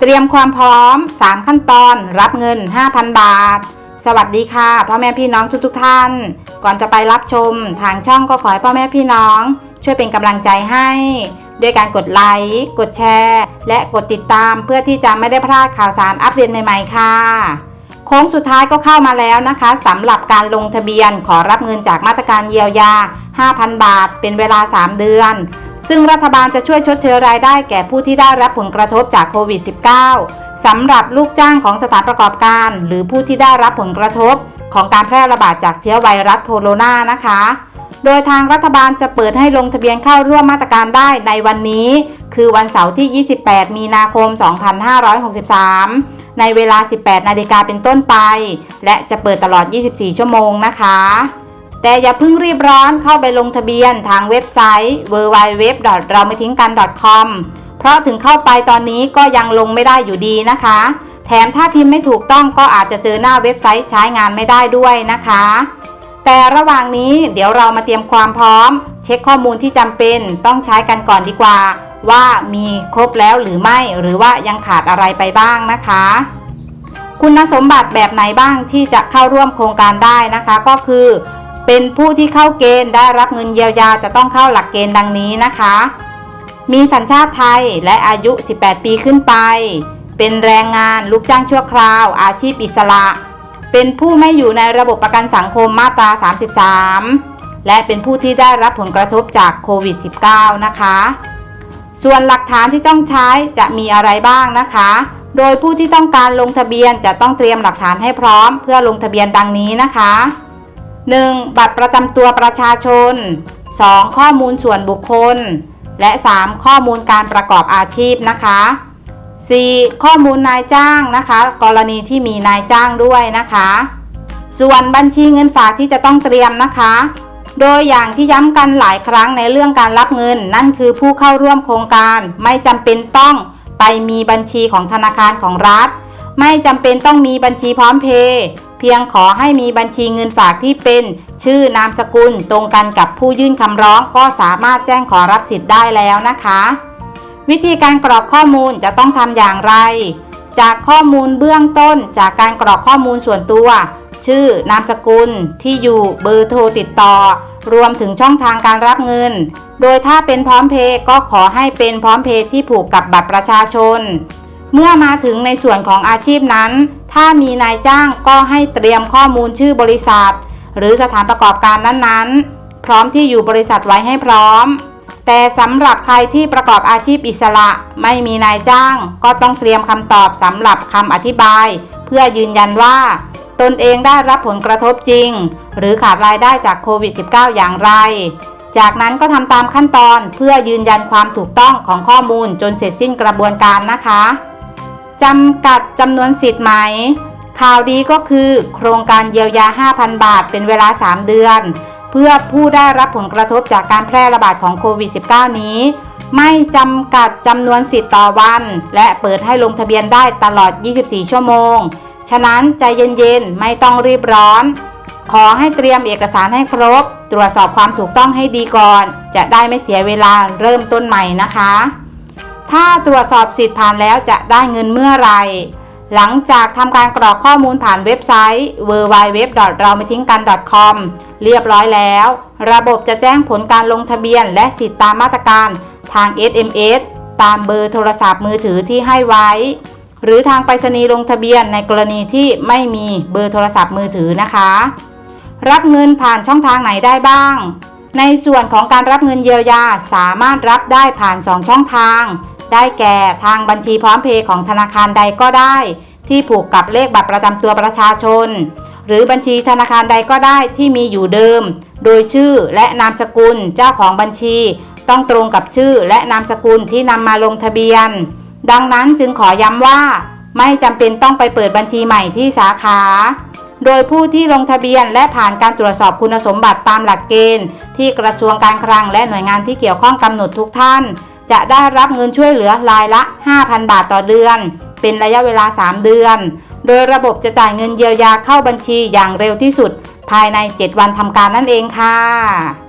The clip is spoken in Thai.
เตรียมความพร้อม 3 ขั้นตอน รับเงิน 5,000 บาท สวัสดีค่ะพ่อแม่พี่น้องทุกๆทท่าน ก่อนจะไปรับชม ทางช่องก็ขอให้พ่อแม่พี่น้อง ช่วยเป็นกำลังใจให้ ด้วยการกดไลค์กดแชร์ และกดติดตามเพื่อที่จะไม่ได้พลาดข่าวสารอัปเดตใหม่ๆค่ะโค้งสุดท้ายก็เข้ามาแล้วนะคะสำหรับการลงทะเบียนขอรับเงินจากมาตรการเยียวยา 5,000 บาท เป็นเวลา 3 เดือน ซึ่งรัฐบาลจะช่วยชดเชยรายได้แก่ผู้ที่ได้รับผลกระทบจากโควิด -19 สำหรับลูกจ้างของสถานประกอบการ หรือผู้ที่ได้รับผลกระทบ ของการแพร่ระบาดจากเชื้อไวรัสโคโรนานะคะ โดยทางรัฐบาลจะเปิดให้ลงทะเบียนเข้าร่วมมาตรการได้ในวันนี้ คือวันเสาร์ที่ 28 มีนาคม 2563 ในเวลา 18 นาฬิกาเป็นต้นไป และจะเปิดตลอด 24 ชั่วโมงนะคะ แต่อย่าเพิ่งรีบร้อนเข้าไปลงทะเบียนทางเว็บไซต์ www. เราไม่ทิ้งกัน .com เพราะถึงเข้าไปตอนนี้ก็ยังลงไม่ได้อยู่ดีนะคะ แถมถ้าพิมพ์ไม่ถูกต้องก็อาจจะเจอหน้าเว็บไซต์ใช้งานไม่ได้ด้วยนะคะ แต่ระหว่างนี้เดี๋ยวเรามาเตรียมความพร้อม เช็คข้อมูลที่จำเป็นต้องใช้กันก่อนดีกว่า ว่ามีครบแล้วหรือไม่หรือว่ายังขาดอะไรไปบ้างนะคะคุณสมบัติแบบไหนบ้างที่จะเข้าร่วมโครงการได้นะคะ ก็คือ เป็นผู้ที่เข้าเกณฑ์ได้รับเงินเยียวยาจะต้องเข้าหลักเกณฑ์ดังนี้นะคะ มีสัญชาติไทยและอายุ 18 ปีขึ้นไป เป็นแรงงานลูกจ้างชั่วคราว อาชีพอิสระ เป็นผู้ไม่อยู่ในระบบประกันสังคมมาตรา 33 และเป็นผู้ที่ได้รับผลกระทบจากโควิด -19 นะคะ ส่วนหลักฐานที่ต้องใช้จะมีอะไรบ้างนะคะ โดยผู้ที่ต้องการลงทะเบียนจะต้องเตรียมหลักฐานให้พร้อม เพื่อลงทะเบียนดังนี้นะคะ 1. บัตรประจำตัวประชาชน 2. ข้อมูลส่วนบุคคล และ 3. ข้อมูลการประกอบอาชีพนะคะ 4. ข้อมูลนายจ้างนะคะ กรณีที่มีนายจ้างด้วยนะคะ ส่วนบัญชีเงินฝากที่จะต้องเตรียมนะคะ โดยอย่างที่ย้ำกันหลายครั้งในเรื่องการรับเงิน นั่นคือผู้เข้าร่วมโครงการไม่จำเป็นต้องไปมีบัญชีของธนาคารของรัฐ ไม่จำเป็นต้องมีบัญชีพร้อมเพย์ เพียงขอให้มีบัญชีเงินฝากที่เป็น ชื่อนามสกุลตรงกันกับผู้ยื่นคำร้องก็สามารถแจ้งขอรับสิทธิ์ได้แล้วนะคะ วิธีการกรอกข้อมูลจะต้องทำอย่างไร จากข้อมูลเบื้องต้นจากการกรอกข้อมูลส่วนตัว ชื่อนามสกุล ที่อยู่เบอร์โทรติดต่อ รวมถึงช่องทางการรับเงิน โดยถ้าเป็นพร้อมเพย์ก็ขอให้เป็นพร้อมเพย์ที่ผูกกับบัตรประชาชน เมื่อมาถึงในส่วนของอาชีพนั้น ถ้ามีนายจ้างก็ให้เตรียมข้อมูลชื่อบริษัท หรือสถานประกอบการนั้นๆ พร้อมที่อยู่บริษัทไว้ให้พร้อม แต่สำหรับใครที่ประกอบอาชีพอิสระไม่มีนายจ้าง ก็ต้องเตรียมคำตอบสำหรับคำอธิบาย เพื่อยืนยันว่า ตนเองได้รับผลกระทบจริง หรือขาดรายได้จากโควิด -19 อย่างไรจากนั้นก็ทำตามขั้นตอนเพื่อยืนยันความถูกต้องของข้อมูลจนเสร็จสิ้นกระบวนการนะคะ จำกัดจำนวนสิทธิ์ไหม ข่าวดีก็คือโครงการเยียวยา 5,000 บาทเป็นเวลา 3 เดือน เพื่อผู้ได้รับผลกระทบจากการแพร่ระบาดของโควิด -19 นี้ ไม่จำกัดจำนวนสิทธิ์ต่อวัน และเปิดให้ลงทะเบียนได้ตลอด 24 ชั่วโมง ฉะนั้นใจเย็นๆ ไม่ต้องรีบร้อน ขอให้เตรียมเอกสารให้ครบ ตรวจสอบความถูกต้องให้ดีก่อน จะได้ไม่เสียเวลาเริ่มต้นใหม่นะคะ ถ้าตรวจสอบสิทธิ์ผ่านแล้วจะได้เงินเมื่อไรหลังจากทำการกรอกข้อมูลผ่านเว็บไซต์ www. เราไม่ทิ้งกัน .com เรียบร้อยแล้ว ระบบจะแจ้งผลการลงทะเบียนและสิทธิตามมาตรการทาง SMS ตามเบอร์โทรศัพท์มือถือที่ให้ไว้ หรือทางไปรษณีย์ลงทะเบียนในกรณีที่ไม่มีเบอร์โทรศัพท์มือถือนะคะ รับเงินผ่านช่องทางไหนได้บ้าง ในส่วนของการรับเงินเยียวยาสามารถรับได้ผ่าน 2 ช่องทาง ได้แก่ทางบัญชีพร้อมเพย์ของธนาคารใดก็ได้ ที่ผูกกับเลขบัตรประจำตัวประชาชน หรือบัญชีธนาคารใดก็ได้ที่มีอยู่เดิม โดยชื่อและนามสกุลเจ้าของบัญชี ต้องตรงกับชื่อและนามสกุลที่นำมาลงทะเบียน ดังนั้นจึงขอย้ำว่า ไม่จำเป็นต้องไปเปิดบัญชีใหม่ที่สาขา โดยผู้ที่ลงทะเบียนและผ่านการตรวจสอบคุณสมบัติตามหลักเกณฑ์ ที่กระทรวงการคลังและหน่วยงานที่เกี่ยวข้องกำหนดทุกท่าน จะได้รับเงินช่วยเหลือรายละ 5,000 บาทต่อเดือน เป็นระยะเวลา 3 เดือน โดยระบบจะจ่ายเงินเยียวยาเข้าบัญชีอย่างเร็วที่สุด ภายใน 7 วันทำการนั่นเองค่ะ